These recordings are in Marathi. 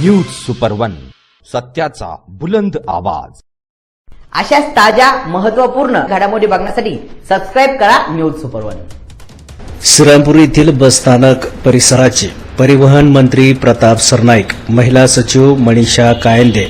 न्यूज सुपर वन सत्याचा बुलंद आवाज. अशाच ताज्या महत्त्वपूर्ण घडामोडी बघण्यासाठी सबस्क्राईब करा न्यूज सुपर वन श्रीरामपूर येथील बसस्थानक परिसराचे परिवहन मंत्री प्रताप सरनाईक महिला सचिव मनीषा कायंदे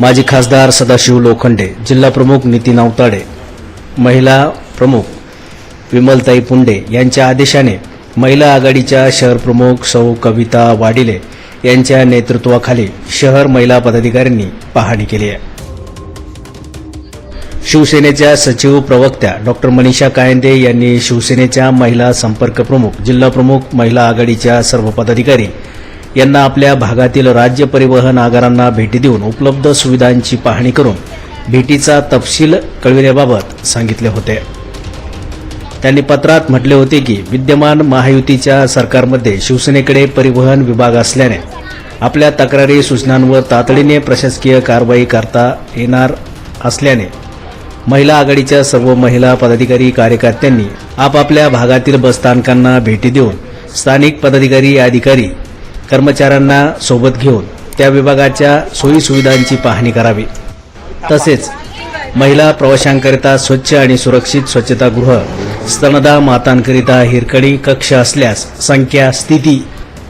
माजी खासदार सदाशिव लोखंडे जिल्हा प्रमुख नितीन अवताडे महिला प्रमुख विमलताई पुंडे यांच्या आदेशाने महिला आघाडीच्या शहर प्रमुख सौ कविता वाडिले यांच्या नेतृत्वाखाली शहर महिला पदाधिकाऱ्यांनी पाहणी केली आहे. शिवसेनेच्या सचिव प्रवक्त्या डॉक्टर मनीषा कायंदे यांनी शिवसेनेच्या महिला संपर्क प्रमुख जिल्हा प्रमुख महिला आघाडीच्या सर्व पदाधिकारी यांना आपल्या भागातील राज्य परिवहन आगारांना भेटी देऊन उपलब्ध सुविधांची पाहणी करून भेटीचा तपशील कळविण्याबाबत सांगितले होते. त्यांनी पत्रात म्हटले होते की विद्यमान महायुतीच्या सरकारमध्ये शिवसेनेकडे परिवहन विभाग असल्याने आपल्या तक्रारी सूचनांवर तातडीने प्रशासकीय कारवाई करता येणार असल्याने महिला आघाडीच्या सर्व महिला पदाधिकारी कार्यकर्त्यांनी आपापल्या भागातील बसस्थानकांना भेटी देऊन स्थानिक पदाधिकारी अधिकारी कर्मचाऱ्यांना सोबत घेऊन त्या विभागाच्या सोयीसुविधांची पाहणी करावी. तसेच महिला प्रवाशांकरिता स्वच्छ आणि सुरक्षित स्वच्छतागृह स्तनदा मातांकरिता हिरकणी कक्ष असल्यास संख्या स्थिती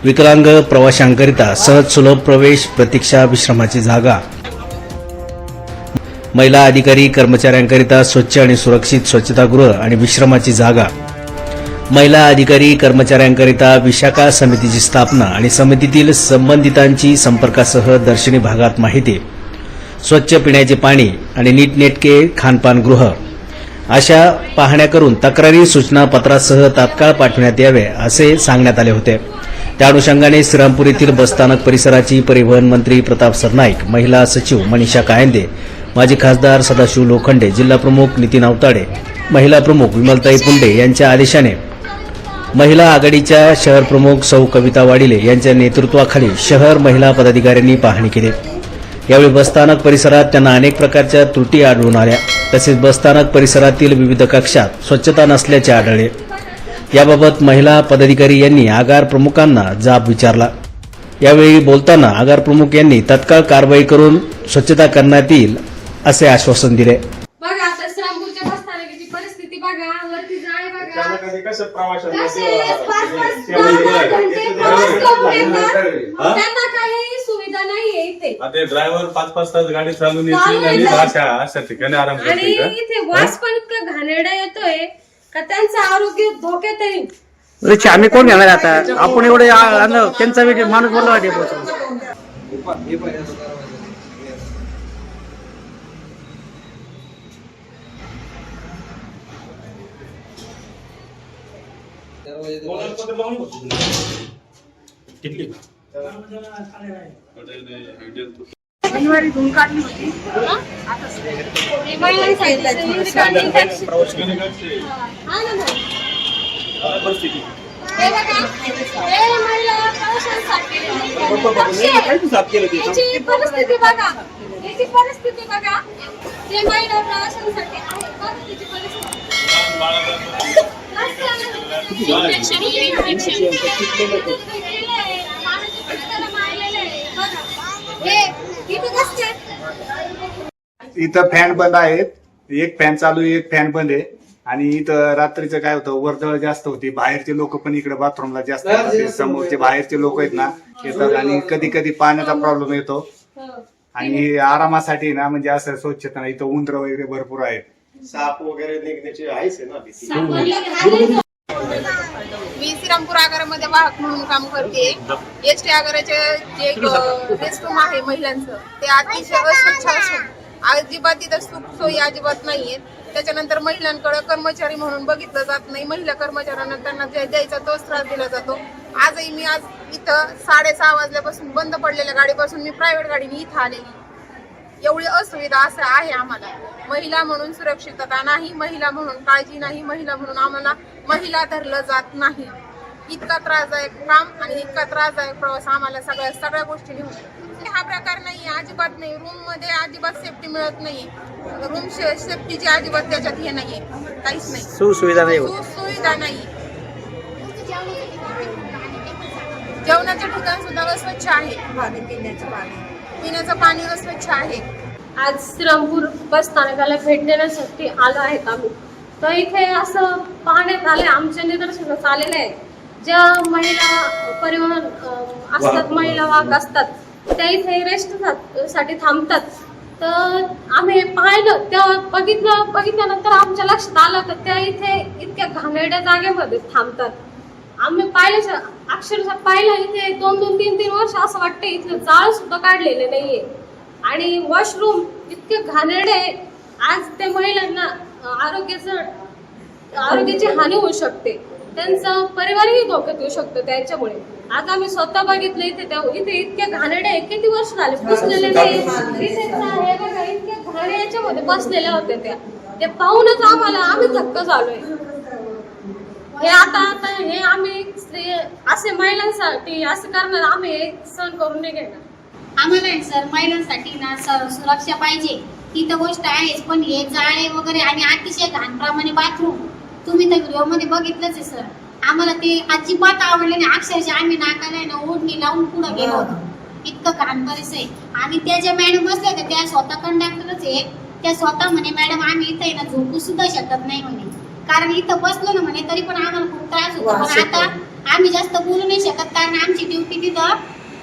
विकलांग प्रवाशांकरिता सहज सुलभ प्रवेश प्रतीक्षा विश्रमाची जागा. महिला अधिकारी कर्मचाऱ्यांकरिता स्वच्छ आणि सुरक्षित स्वच्छतागृह आणि विश्रमाची जागा. महिला अधिकारी कर्मचाऱ्यांकरिता विशाखा समितीची स्थापना आणि समितीतील संबंधितांची संपर्कासह दर्शनी भागात माहिती. स्वच्छ पिण्याचे पाणी आणि नीटनेटके खानपानगृह अशा पाहण्या करून तक्रारी सूचना पत्रासह तात्काळ पाठवण्यात यावे असे सांगण्यात आले होते. त्या अनुषंगाने श्रीरामपूर येथील बसस्थानक परिसराची परिवहन मंत्री प्रताप सरनाईक महिला सचिव मनीषा कायंदे माजी खासदार सदाशिव लोखंडे जिल्हा प्रमुख नितीन अवताडे महिला प्रमुख विमलताई पुंडे यांच्या आदेशाने महिला आघाडीच्या शहर प्रमुख सौ कविता वाडिले यांच्या नेतृत्वाखाली शहर महिला पदाधिकाऱ्यांनी पाहणी केली. यावेळी बसस्थानक परिसरात त्यांना अनेक प्रकारच्या त्रुटी आढळून आल्या. तसेच बसस्थानक परिसरातील विविध कक्षात स्वच्छता नसल्याचे आढळले. याबाबत महिला पदाधिकारी यांनी आगार प्रमुखांना जाब विचारला. यावेळी बोलताना आगार प्रमुख यांनी तत्काळ कारवाई करून स्वच्छता करण्यात येईल असे आश्वासन दिले. बघा आता श्रामपूरच्या बसस्थानकाची परिस्थिती बघा वरती जाळे बघा. त्याला कधी कसं प्रवाशाला कसे पाच पाच ते दहा दहा घंटे प्रवास करून येतात? त्यांना काही सुविधा नाहीये इथे. आता ड्रायव्हर पाच पाच तास गाडी चालून आणि. अशा अशा ठिकाणी आराम आणि करते का? इथे वास पण इतका घाणेरडा येतोय का त्यांचं आरोग्य धोक्यात येईल रिक्षा आम्ही कोण घेणार आता? आपण एवढे आ- आणलं, त्यांचा वेळ माणूस बोलला वाटे हा ना मग. हे बघा, हे? महिला प्रवाशांसाठी याची परिस्थिती बघा याची परिस्थिती बघा जे महिला प्रवाशांसाठी आहे. बघा त्याची परिस्थिती हे इथं कसं इथं फॅन बंद आहेत. एक फॅन चालू आहे एक फॅन बंद आहे. आणि इथं रात्रीचं काय होतं वर्दळ जास्त होती. बाहेरचे लोक पण इकडे बाथरूमला जास्त. समोरचे बाहेरचे लोक आहेत ना येतात आणि कधी कधी पाण्याचा प्रॉब्लेम येतो. आणि आरामासाठी ना म्हणजे असं स्वच्छता नाही. इथं उंदर वगैरे भरपूर आहेत. साप वगैरे निघण्याची आहेच आहे ना मी श्रीरामपूर आगारामध्ये वाहक म्हणून काम करते. एस टी आगाराचे जे रेस्टरूम आहे महिलांचं ते अतिशय अस्वच्छ असून अजिबात तिथं सुख सोयी अजिबात नाहीयेत त्याच्यानंतर महिलांकडे कर्मचारी म्हणून बघितलं जात नाही. महिला कर्मचाऱ्यांना त्यांना जे द्यायचा तोच त्रास दिला जातो. आजही मी आज इथं साडेसहा वाजल्यापासून बंद पडलेल्या गाडीपासून मी प्रायव्हेट गाडीने इथं आलेली एवढी असुविधा असं आहे आम्हाला. महिला म्हणून सुरक्षितता नाही महिला म्हणून काळजी नाही महिला म्हणून आम्हाला महिला धरलं जात नाही. इतका त्रासदायक काम आणि इतका त्रासदायक प्रवास आम्हाला सगळ्या सगळ्या गोष्टी निघून हा प्रकार नाही अजिबात नाही. रूममध्ये अजिबात सेफ्टी मिळत नाही रूम सेफ्टीची अजिबात त्याच्यात हे नाहीये काहीच नाही. सुसुविधा नाही होत. सुविधा नाही. जेवणाचे ठिकाण सुद्धा अस्वच्छ आहे. पिण्याचं पाणी. पिण्याचं पाणी अस्वच्छ आहे. आज श्रीरामपूर बस स्थानकाला भेट देण्यासाठी आलो आहेत आम्ही. तर इथे असं पाहण्यात आलंय आमच्या निदर्शनास आलेलं आहे. ज्या महिला परिवहन असतात महिला वाहक असतात त्या इथे रेस्टसाठी थांबतात. तर आम्ही पाहिलं तेव्हा बघितलं बघितल्यानंतर आमच्या लक्षात आलं तर त्या इथे इतक्या घाणेरड्या जागेमध्ये थांबतात. आम्ही पाहिलं अक्षरशः पाहिलं इथे दोन दोन तीन तीन वर्ष असं वाटतं इथलं जाळ सुद्धा काढलेले नाहीये. आणि वॉशरूम इतके घाणेरडे. आज त्या महिलांना आरोग्याचं आरोग्याची हानी होऊ शकते. त्यांचा परिवारही धोक्यात येऊ शकतो त्याच्यामुळे. आज आम्ही स्वतः बघितलं इथे त्या इथे इतके घाणेरडे आहे किती वर्ष झाले पुसलेले नाही. इथे ना हे बघा इतके घाणे याच्यामध्ये बसलेल्या होत्या त्या. ते पाहूनच आम्हाला आम्ही धक्क झालोय. हे आता आता हे आम्ही स्त्री- असे महिलांसाठी असं करणार आम्ही हे सहन करून नाही घेणार. आम्हाला सर महिलांसाठी ना सर सुरक्षा पाहिजे. ती तर गोष्ट आहेच पण हे जाळे वगैरे आणि अतिशय घाणप्रमाणे बाथरूम तुम्ही तर व्हिडिओमध्ये बघितलंच आहे सर आम्हाला ते अजिबात आवडले नाही. अक्षरशः आम्ही नाकाला ना ओढणी लावून पुढे गेलो होतो. इतकं घाण आहे. आणि त्या ज्या मॅडम बसल्या होत्या त्या स्वतः कंडक्टरच आहे. त्या स्वतः म्हणे मॅडम आम्ही इथे ना झोपू सुद्धा शकत नाही म्हणे. कारण इथं बसलो ना म्हणे तरी पण आम्हाला खूप त्रास होतो. पण आता आम्ही जास्त बोलू नाही शकत कारण आमची ड्युटी तिथं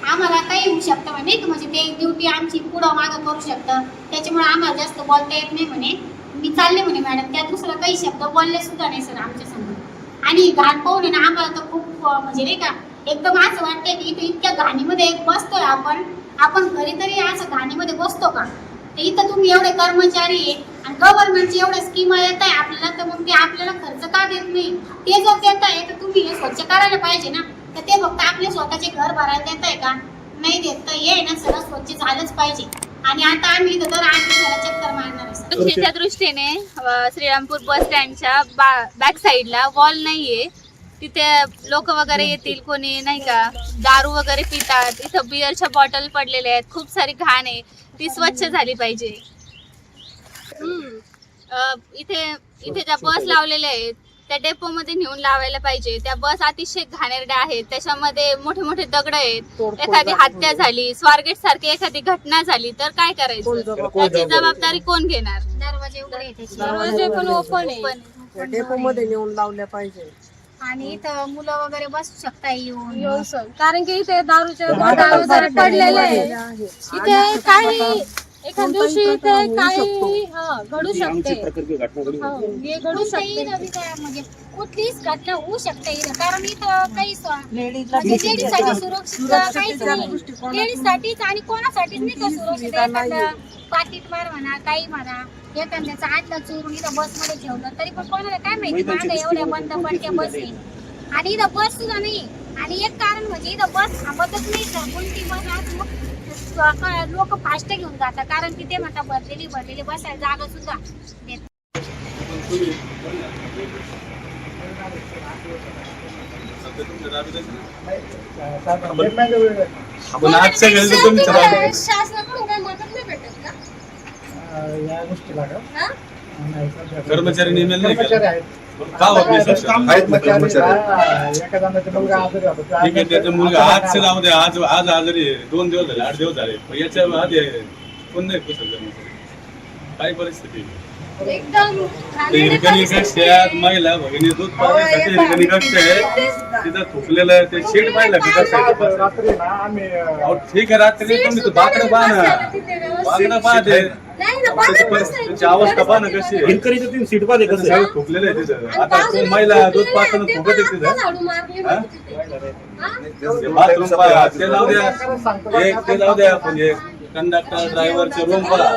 आम्हाला काही होऊ शकतं म्हणे. म्हणजे ते ड्युटी आमची पुढं मागं करू शकतं. त्याच्यामुळे आम्हाला जास्त बोलता येत नाही म्हणे. मी चालले म्हणे मॅडम त्या दुसरा काही शब्द बोलले सुद्धा नाही सर आमच्यासमोर. आणि घाण पाहून ना आम्हाला तर खूप म्हणजे नाही का एकदम असं वाटतंय की इथे इतक्या घाणीमध्ये एक बसतोय आपण. आपण घरी तरी असं घाणीमध्ये बसतो का? तर इथं तुम्ही एवढे कर्मचारी आणि गव्हर्नमेंटची एवढ्या स्कीमा येत आहे आपल्याला तर मग ते आपल्याला खर्च का देत नाही? ते जर देत आहे तर तुम्ही हे स्वच्छ करायला पाहिजे ना. तर ते फक्त आपले स्वतःचे घर भरायला देत आहे का? नाही देत तर हे ना सगळं स्वच्छ झालंच पाहिजे. आणि आता आम्ही इथं दर आठ दिवसाला चक्कर मारणार आहे. सुरक्षेच्या दृष्टीने अ, श्रीरामपूर बस स्टँडच्या बॅक साईडला वॉल नाहीये. तिथे लोक वगैरे येतील कोणी नाही का दारू वगैरे पितात. इथं बिअरच्या बॉटल पडलेल्या आहेत. खूप सारी घाण आहे. ती स्वच्छ झाली पाहिजे. हम्म. अ, इथे इथे ज्या बस लावलेल्या आहेत त्या डेपोमध्ये नेऊन लावायला पाहिजे. त्या बस अतिशय घाणेरड्या आहेत. त्याच्यामध्ये मोठे मोठे दगड आहेत. एखादी हत्या झाली स्वारगेट सारखी एखादी घटना झाली तर काय करायचं? त्याची जबाबदारी? कोण घेणार? दरवाजे पण ओपन आहे पण डेपोमध्ये नेऊन लावल्या पाहिजे. आणि इथं मुलं वगैरे बसू शकता येऊन. कारण की इथे दारूचे बॉटल वगैरे पडलेले आहे. इथे काही एखाद दिवशी इथे काही हा घडू शकते. हो, हे घडू शकते. म्हणजे कुठलीच घटना होऊ शकते इथं कारण इथं काही स्व- म्हणजे लेडीजसाठी सुरक्षित काहीच नाही. लेडीजसाठीच आणि कोणासाठीच नाही तर सुरक्षित? एखादं पाकिट मार म्हणा काही म्हणा एखाद्याचा आतला चोरून इथं बसमध्ये ठेवलं तरी पण कोणाला काय माहिती? माझ्या एवढ्या बंद पडक्या बस आहे आणि इथं बस सुद्धा नाही. आणि एक कारण म्हणजे इथं बस थांबतच नाही कोणती बस आज लोक फास्ट घेऊन जातात. कारण की ते म्हणतात भरलेली भरलेली बस आहे जागा सुद्धा शासनाकडून काही मदत नाही भेटत का? या गोष्टीला का? हा? कर्मचारी? आहेत. का होत नाही? आहेत ना कर्मचारी हा, ठीक आहे त्याचा मुलगा आज जाऊ दे आज आज आजारी आहे. दोन दिवस झाले आठ दिवस झाले पण याच्या आधी कोण नाही कुशल कर्मचारी काय परिस्थिती आहे? एकदम ते कक्ष. आहेत महिला भगिनी दूध पाण्यासाठी हिरकणी कक्ष आहे तिथं थुकलेलं आहे ते शीट पाहिलं की कसं आहे ते बस. रात्री ना आम्ही अहो, ठीक आहे रात्री तुम्ही बाकडं पाहा ना. बाकडं पाहा ते नाही अवस्था पाहा ना कशी आहे. हिरकणीचं तीन सीट पाहिजे कसं सगळं थुकलेलं आहे तिथं आता महिला दूध झोपलेलं आहे, पाहताना ते थुकत आहे पण तिथं? ते बाथरूम पहा ते लावू द्या. एक ते लावू द्या आपण एक कंडक्टर ड्रायव्हरचे रूम पहा.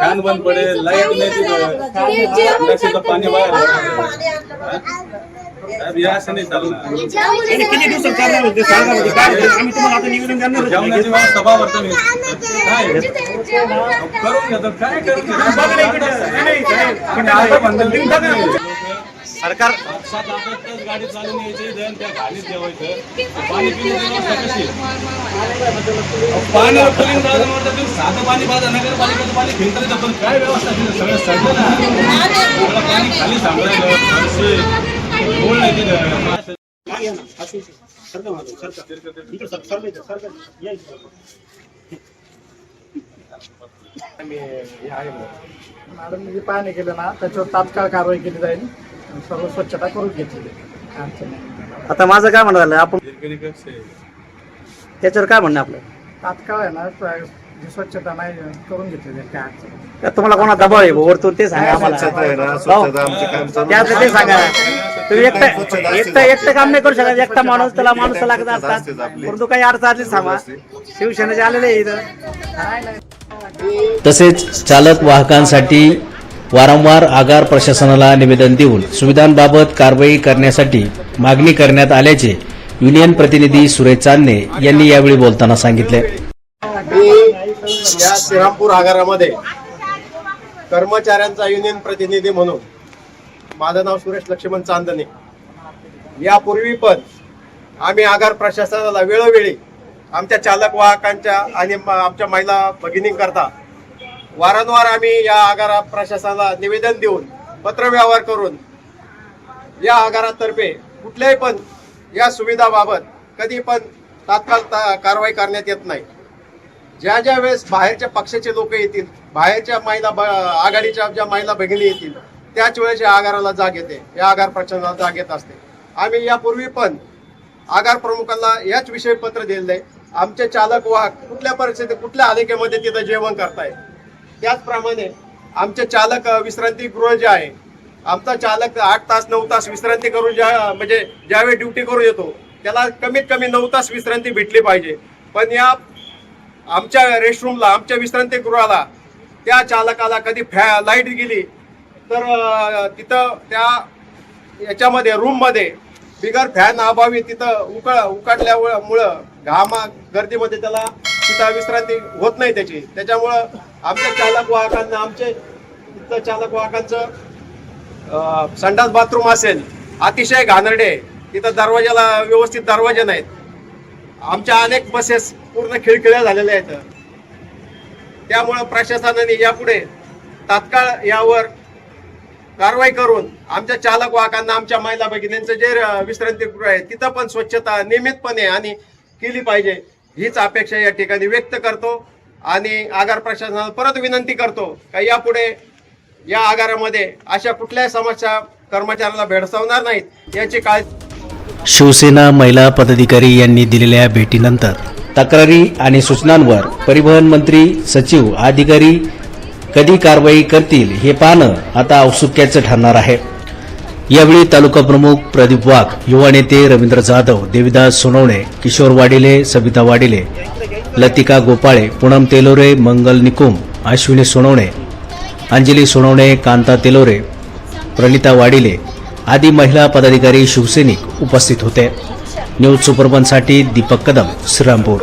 फॅन बंद पडेल, पाणी लाइट नाही तिथं. पाणी. बाहेर. किती दिवसात करणार होते सांगा म्हणजे काय होतं? आम्ही तुम्हाला आता निवेदन करणार पावर तुम्ही काय करतात. करून घेतात काय. सरकार सात सात आठ आठ तास गाडी चालून यायची त्या गाडीत जेवायचं पाणी पिण्याची व्यवस्था कशी आहे? पाण्याला कुलिंग लावलं म्हणतात तुम्ही साधं पाणी पाहता नगरपालिकेचं पाणी फिल्टर काय व्यवस्था तिथं सगळं सडलं ना सगळं पाणी खाली तिथं मॅडम जे पाहणी केलं ना त्याच्यावर तात्काळ कारवाई केली जाईल आणि सर्व स्वच्छता करून घेतली. आता माझं काय म्हणणं झालं? आपण त्याच्यावर काय म्हणणं आपलं? तात्काळ आहे ना जी स्वच्छता नाही करून घेतली काय अडचण तुम्हाला कोणा दबाव आहे? वरतून ते सांगा आम्हाला. स्वच्छता आहे ना भाऊ, स्वच्छता आमचं काम चालू त्यातलं ते सांगा. तुम्ही एकटं एकटं एकटं काम नाही करू शकत. एकटा माणूस त्याला माणूस लागत असतात. परंतु काही अडचण आली सांगा. शिवसेनेचे आलेले आहे इथं तसेच चालक वाहकांसाठी वारंवार आगार प्रशासनाला निवेदन देऊन सुविधांबाबत कारवाई करण्यासाठी मागणी करण्यात आल्याचे युनियन प्रतिनिधी सुरेश चांदणे यांनी यावेळी बोलताना सांगितले. या श्रीरामपूर आगारामध्ये कर्मचाऱ्यांचा युनियन प्रतिनिधी म्हणून माझं नाव सुरेश लक्ष्मण चांदणे. यापूर्वी पण आम्ही आगार प्रशासनाला वेळोवेळी आमच्या चालक वाहकांच्या आणि म- आमच्या महिला भगिनींकरता वारंवार आम्ही या आगारा प्रशासनाला निवेदन देऊन पत्रव्यवहार करून या आगारातर्फे कुठल्याही पण या सुविधाबाबत कधी पण तात्काळ ता- कारवाई करण्यात येत नाही. ज्या ज्या वेळेस बाहेरच्या पक्षाचे लोक येतील बाहेरच्या महिला ब- आघाडीच्या ज्या महिला भगिनी येतील त्याच वेळेस या आगाराला जाग येते. या आगार प्रचंडाला जाग येत असते. आम्ही यापूर्वी पण आगार प्रमुखांना याच विषयी पत्र दिलेलं आहे. आमचे चालक वाहक कुठल्या परिस्थितीत कुठल्या आलिकेमध्ये तिथं जेवण करताय? त्याचप्रमाणे आमचे चालक विश्रांती विश्रांतीगृह जे आहे आमचा चालक आठ तास नऊ तास विश्रांती करून ज्या म्हणजे ज्यावेळी ड्युटी करून येतो त्याला कमीत कमी नऊ तास विश्रांती भेटली पाहिजे. पण या आमच्या रेस्टरूमला आमच्या विश्रांतीगृहाला त्या चालकाला कधी फॅ लाइट गेली तर तिथं त्या याच्यामध्ये रूममध्ये बिगर फॅन अभावी तिथं उकळ उकाडल्यामुळं घामा गर्दीमध्ये त्याला तिथं विश्रांती होत नाही त्याची त्याच्यामुळं आमच्या चालक वाहकांना आमचे तिथं चालक वाहकांचं संडास बाथरूम असेल अतिशय घाणेरडे आहे. तिथं दरवाजाला व्यवस्थित दरवाजे नाहीत आमच्या अनेक बसेस पूर्ण खिळखिळ्या झालेल्या आहेत त्यामुळं प्रशासनाने यापुढे तात्काळ यावर कारवाई करून आमच्या चालक वाहकांना आमच्या महिला भगिनींचं जे विश्रांतीगृह आहे तिथं पण स्वच्छता नियमितपणे आणि केली पाहिजे. हीच अपेक्षा या ठिकाणी व्यक्त करतो आणि आगार प्रशासनाला परत विनंती करतो का यापुढे या आगारामध्ये अशा कुठल्याही समस्या कर्मचाऱ्याला भेडसावणार नाहीत याची काळजी शिवसेना महिला पदाधिकारी यांनी दिलेल्या भेटीनंतर तक्रारी आणि सूचनांवर परिवहन मंत्री सचिव अधिकारी कधी कारवाई करतील हे पाहणं आता औत्सुक्याचं ठरणार आहे. यावेळी तालुका प्रमुख प्रदीप वाघ युवा नेते रवींद्र जाधव देविदास सोनवणे किशोर वाडिले सविता वाडिले लतिका गोपाळे पूनम तेलोरे मंगल निकुम अश्विनी सोनवणे अंजली सोनवणे कांता तेलोरे प्रणिता वाडिले आदी महिला पदाधिकारी शिवसैनिक उपस्थित होते. न्यूज सुपरबनसाठी दीपक कदम श्रीरामपूर.